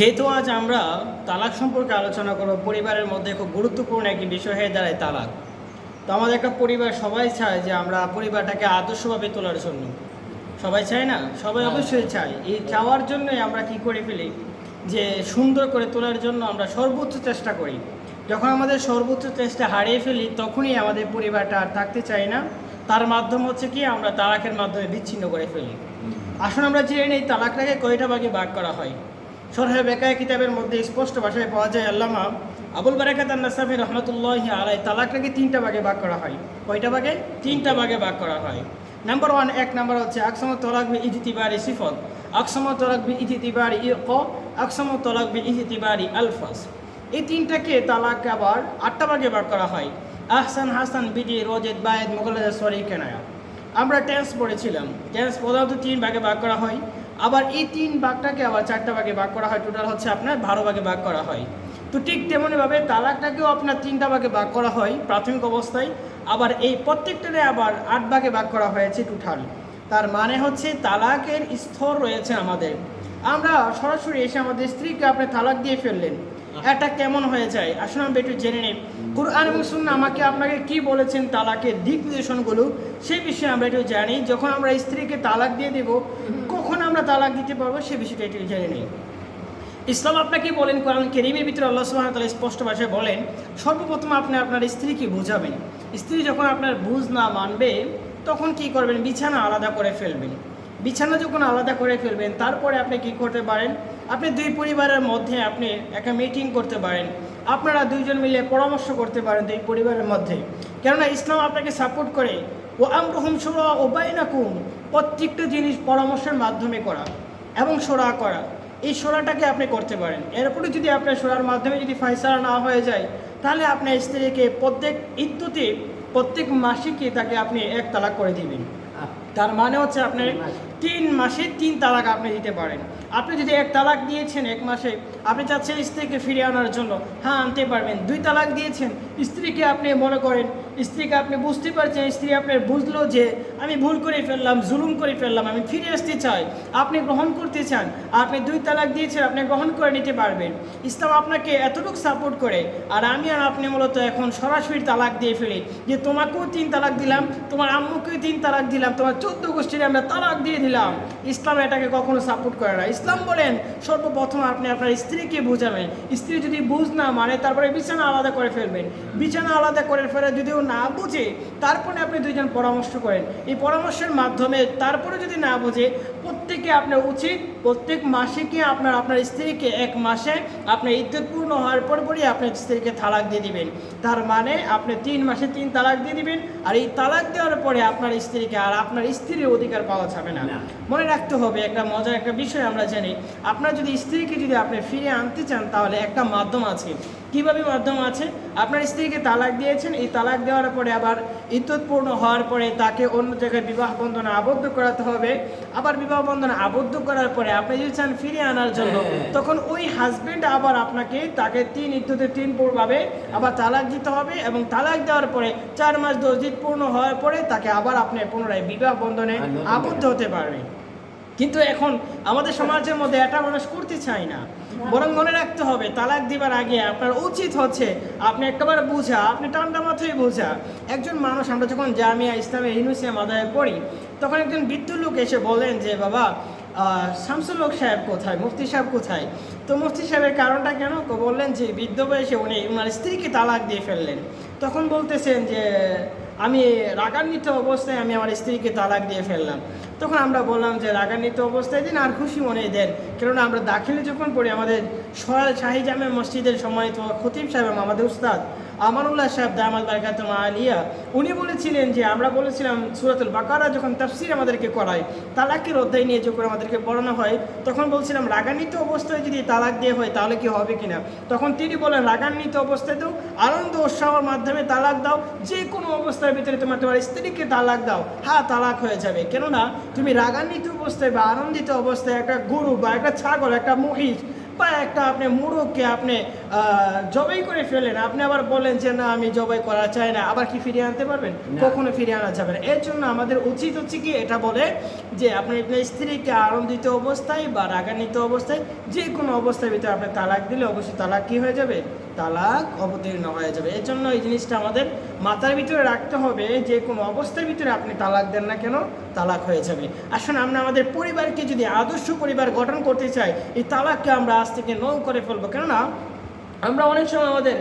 যেহেতু আজ আমরা তালাক সম্পর্কে আলোচনা করব পরিবারের মধ্যে খুব গুরুত্বপূর্ণ একটি বিষয় হয়ে দাঁড়ায় তালাক। তো আমাদের একটা পরিবার সবাই চায় যে আমরা পরিবারটাকে আদর্শভাবে তোলার জন্য। সবাই চায় না? সবাই হ্যাঁ। অবশ্যই চায়। এই চাওয়ার জন্যই আমরা কি করে ফেলি? যে সুন্দর করে তোলার জন্য আমরা সর্বোচ্চ চেষ্টা করি। যখন আমাদের সর্বোচ্চ চেষ্টা হারিয়ে ফেলি তখনই আমাদের পরিবারটা আর থাকতে চায় না। তার মাধ্যম হচ্ছে কি আমরা তালাকের মাধ্যমে বিচ্ছিন্ন করে ফেলি। আসুন আমরা জেনে নেই তালাকটাকে কয়টা ভাগে ভাগ করা হয়? সরহে বেকায় কিতাবের মধ্যে স্পষ্ট ভাষায় পাওয়া যায় আল্লামা আবুল বারাকাত নাসাফি রহমতুল্লাহ আলাই তালাকটাকে তিনটা ভাগে ভাগ করা হয়। কয়টা ভাগে? তিনটা ভাগে ভাগ করা হয়। নাম্বার ওয়ান এক নাম্বার হচ্ছে, আকসম তলাক বি ইজতিবারি সিফত। আকসম তলাক বি ইজতিবারি ইক আকসম তলাক বি ইজতিবারি আলফাস এই তিনটাকে তালাক আবার আটটা ভাগে ভাগ করা হয়। আহসান হাসান বিদি রোজেদ বায়েদ মোগল সরি কেনায়া। আমরা টেন্স পড়েছিলাম। টেন্স প্রধানত তিন ভাগে ভাগ করা হয়। আবার এই তিন ভাগটাকে আবার চারটা ভাগে ভাগ করা হয়। টোটাল হচ্ছে আপনার বারো ভাগে ভাগ করা হয়। তো ঠিক তেমনইভাবে তালাকটাকেও আপনার তিনটা ভাগে ভাগ করা হয় প্রাথমিক অবস্থায়। আবার এই প্রত্যেকটারে আবার আট ভাগে ভাগ করা হয়েছে টোটাল তার মানে হচ্ছে তালাকের স্তর রয়েছে আমাদের। আমরা সরাসরি এসে আমাদের স্ত্রীকে আপনি তালাক দিয়ে ফেললেন। এটা কেমন হয়ে যায়? আসলে আমরা একটু জেনে নিই। কোরআন এবং সুন্নাহ আমাকে আপনাকে কি বলেছেন তালাকের দিক নির্দেশনগুলো সেই বিষয়ে আমরা একটু জানি। যখন আমরা স্ত্রীকে তালাক দিয়ে দেব আমরা তালাক দিতে পারব সে বিষয়টা একটু জেনে নিই। ইসলাম আপনাকে বলেন, কোরআন কেরিমের ভিতরে আল্লাহ সুবহানাহু তালা স্পষ্ট ভাষায় বলেন, সর্বপ্রথম আপনি আপনার স্ত্রীকে বোঝাবেন। স্ত্রী যখন আপনার বুঝ না মানবে, তখন কি করবেন? বিছানা আলাদা করে ফেলবেন। বিছানা যখন আলাদা করে ফেলবেন, তারপরে আপনি কি করতে পারেন? আপনি দুই পরিবারের মধ্যে আপনি একটা মিটিং করতে পারেন। আপনারা দুইজন মিলে পরামর্শ করতে পারেন দুই পরিবারের মধ্যে। কেননা ইসলাম আপনাকে সাপোর্ট করে ও আমরহম সোরা ও বাইনাকুম প্রত্যেকটা জিনিস পরামর্শের মাধ্যমে করা এবং সোরা করা। এই সোরাটাকে আপনি করতে পারেন। এরপরে যদি আপনার সোরার মাধ্যমে যদি ফাইসালা না হয়ে যায়, তাহলে আপনার স্ত্রীকে প্রত্যেক ইদ্যুতে প্রত্যেক মাসিকে তাকে আপনি এক তালাক করে দিবেন। তার মানে হচ্ছে আপনি তিন মাসে তিন তালাক আপনি দিতে পারেন। আপনি যদি এক তালাক দিয়েছেন এক মাসে, আপনি চাচ্ছেন স্ত্রীকে ফিরিয়ে আনার জন্য। হ্যাঁ আনতে পারবেন। দুই তালাক দিয়েছেন। স্ত্রীকে আপনি মনে করেন, স্ত্রীকে আপনি বুঝতে পারছেন, স্ত্রী আপনার বুঝলো যে আমি ভুল করে ফেললাম, জুলুম করে ফেললাম, আমি ফিরে আসতে চাই। আপনি গ্রহণ করতে চান, আপনি দুই তালাক দিয়েছেন, আপনি গ্রহণ করে নিতে পারবেন। ইসলাম আপনাকে এতটুকু সাপোর্ট করে, আর আমি আর আপনি মূলত এখন সরাসরি তালাক দিয়ে ফেলি যে তোমাকেও তিন তালাক দিলাম, তোমার আম্মুকেও তিন তালাক দিলাম, তোমার চোদ্দ গোষ্ঠীর আমরা তালাক দিয়ে দিলাম। ইসলাম এটাকে কখনো সাপোর্ট করে না। ইসলাম বলেন, সর্বপ্রথম আপনি আপনার স্ত্রীকে বুঝাবেন। স্ত্রী যদি বুঝ না মানে তারপরে বিছানা আলাদা করে ফেলবেন। বিছানা আলাদা করে ফেলে যদিও না বুঝে, তারপরে আপনি দুইজন পরামর্শ করেন। এই পরামর্শের মাধ্যমে তারপরে যদি না বুঝে প্রত্যেকে আপনার উচিত প্রত্যেক মাসে কি আপনার আপনার স্ত্রীকে এক মাসে আপনার ইদ্যুৎ পূর্ণ হওয়ার পর পরই আপনার স্ত্রীকে তালাক দিয়ে দিবেন। তার মানে আপনি তিন মাসে তিন তালাক দিয়ে দিবেন আর এই তালাক দেওয়ার পরে আপনার স্ত্রীকে আর আপনার স্ত্রীর অধিকার পাওয়া যাবে না। না। মনে রাখতে হবে একটা মজার একটা বিষয় আমরা জানি আপনার যদি স্ত্রীকে যদি আপনি ফিরে আনতে চান তাহলে একটা মাধ্যম আছে। কীভাবে মাধ্যম আছে? আপনার স্ত্রীকে তালাক দিয়েছেন এই তালাক দেওয়ার পরে আবার ইদ্যুৎপূর্ণ হওয়ার পরে তাকে অন্য জায়গায় বিবাহ বন্ধনে আবদ্ধ করাতে হবে। আবার বিবাহ বন্ধনে আবদ্ধ করার পরে আপনি যদি চান ফিরে আনার জন্য হ্যাঁ। তখন ওই হাজবেন্ড আবার আপনাকে তাকে তিন ইদ্যুতে তিন পূর্ণভাবে আবার তালাক দিতে হবে এবং তালাক দেওয়ার পরে চার মাস দশ দিন পূর্ণ হওয়ার পরে তাকে আবার আপনি পুনরায় বিবাহ বন্ধনে আবদ্ধ হতে পারবেন। কিন্তু এখন আমাদের সমাজের মধ্যে এটা মানুষ করতে চায় না। বরং মনে রাখতে হবে, তালাক দিবার আগে আপনার উচিত হচ্ছে আপনি একেবারে বোঝা, আপনি ঠান্ডা মাথায় বোঝা। একজন মানুষ, আমরা যখন জামিয়া ইসলামের ইউনিভার্সিটি মাদায় পড়ি, তখন একজন বৃদ্ধ লোক এসে বলেন যে, বাবা শামসুল হক সাহেব কোথায়? মুফতি সাহেব কোথায়? তো মুফতি সাহেবের কারণটা কেন? বললেন যে, বৃদ্ধ বয়সে উনি ওনার স্ত্রীকে তালাক দিয়ে ফেললেন। তখন বলতেছেন যে আমি রাগান্বিত অবস্থায় আমি আমার স্ত্রীকে তালাক দিয়ে ফেললাম। তখন আমরা বললাম যে, রাগান্বিত অবস্থায় দিন আর খুশি মনে দেন। কেননা আমরা দাখিলে যখন পড়ি, আমাদের সরাল শাহিজামে মসজিদের সময় সম্মানিত খতিব সাহেব আমাদের উস্তাদ আমানুল্লাহ সাহেব দামাল বারকাতমা আলিয়া, উনি বলেছিলেন যে আমরা বলেছিলাম সুরাতুল বাকারা যখন তাফসির আমাদেরকে করায়, তালাকের অধ্যায় নিয়ে যখন আমাদেরকে পড়ানো হয়, তখন বলছিলাম রাগান্বিত অবস্থায় যদি তালাক দিয়ে হয় তাহলে কি হবে কিনা? তখন তিনি বলেন, রাগান্বিত অবস্থাতেও আনন্দ উৎসাহের মাধ্যমে তালাক দাও যে কোনো অবস্থার ভিতরে তোমার তোমার স্ত্রীকে তালাক দাও হ্যাঁ তালাক হয়ে যাবে। কেননা, তুমি রাগান্বিত অবস্থায় বা আনন্দিত অবস্থায় একটা গরু বা একটা ছাগল, একটা মহিষ বা একটা আপনি মুরগকে আপনি জবাই করে ফেলেন আপনি আবার বলেন যে না আমি জবাই করা চাই না। আবার কি ফিরিয়ে আনতে পারবেন? কখনো ফিরিয়ে আনা যাবে না। এর জন্য আমাদের উচিত হচ্ছে কি এটা বলে যে আপনি আপনার স্ত্রীকে আনন্দিত অবস্থায় বা রাগান্বিত অবস্থায় যে কোনো অবস্থার ভিতরে আপনি তালাক দিলে অবশ্যই তালাক কি হয়ে যাবে? তালাক অবতীর্ণ হয়ে যাবে। এর জন্য এই জিনিসটা আমাদের মাথার ভিতরে রাখতে হবে যে কোনো অবস্থার ভিতরে আপনি তালাক দেন না কেন তালাক হয়ে যাবে। আসুন আমরা আমাদের পরিবারকে যদি আদর্শ পরিবার গঠন করতে চাই এই তালাককে আমরা থেকে নৌ করে ফেলব। কেননা আমরা অনেক সময় আমাদের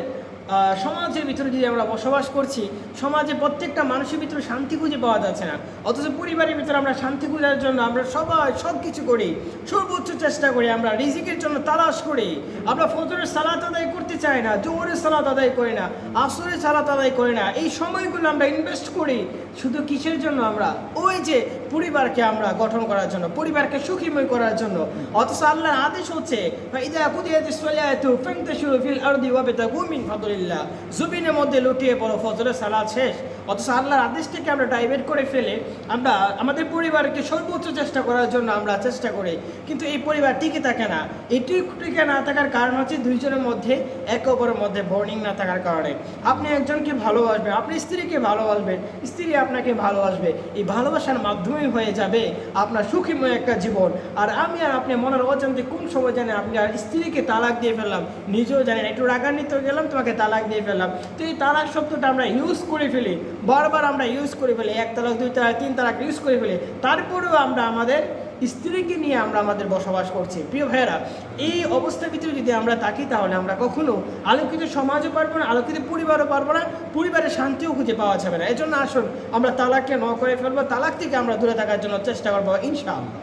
সমাজের ভিতরে যদি আমরা বসবাস করছি, সমাজে প্রত্যেকটা মানুষের ভিতরে শান্তি খুঁজে পাওয়া যাচ্ছে না। অথচ পরিবারের ভিতরে আমরা শান্তি খোঁজার জন্য আমরা সবাই সব কিছু করি, সর্বোচ্চ চেষ্টা করি আমরা, রিজিকের জন্য তালাশ করি। আমরা ফজরের সালাত আদায় করতে চাই না, জোহরের সালাত আদায় করি না, আসরের সালাত আদায় করি না। এই সময়গুলো আমরা ইনভেস্ট করি শুধু কিসের জন্য আমরা? ওই যে পরিবারকে আমরা গঠন করার জন্য, পরিবারকে সুখীময় করার জন্য। অথচ আল্লাহর আদেশ হচ্ছে জমিনের মধ্যে লুটিয়ে পড়ো, ফজরের সালাত শেষ। অথচ আল্লাহর আদেশটাকে আমরা ডাইভার্ট করে ফেলে আমরা আমাদের পরিবারকে সর্বোচ্চ চেষ্টা করার জন্য আমরা চেষ্টা করি। কিন্তু এই পরিবার টিকে থাকে না। এই টিক- না থাকার কারণ হচ্ছে দুইজনের মধ্যে, একে অপরের মধ্যে বর্নিং না থাকার কারণে। আপনি একজনকে ভালোবাসবেন, আপনি স্ত্রীকে ভালোবাসবেন, স্ত্রী আপনাকে ভালোবাসবে। এই ভালোবাসার মাধ্যমেই হয়ে যাবে আপনার সুখীময় একটা জীবন। আর আমি আর আপনি মনের অজান্তে কোন সময় জানেন আপনি আর স্ত্রীকে তালাক দিয়ে ফেললাম? নিজেও জানেন, একটু রাগান্বিত গেলাম, তোমাকে তালাক দিয়ে ফেললাম। তো এই তালাক শব্দটা আমরা ইউজ করে ফেলি। বারবার আমরা ইউজ করে ফেলি। এক তালাক, দুই তালাক, তিন তালাক ইউজ করে ফেলি। তারপরেও আমরা আমাদের স্ত্রীকে নিয়ে আমরা আমাদের বসবাস করছি। প্রিয় ভাইয়েরা, এই অবস্থার ভিতরে যদি আমরা থাকি, তাহলে আমরা কখনো আলোকিত সমাজও পারব না, আলোকিত পরিবারও পারব না, পরিবারের শান্তিও খুঁজে পাওয়া যাবে না। এজন্য আসুন, আমরা তালাককে ন করে ফেলব। তালাক থেকে আমরা দূরে থাকার জন্য চেষ্টা করব, ইনশাআল্লাহ।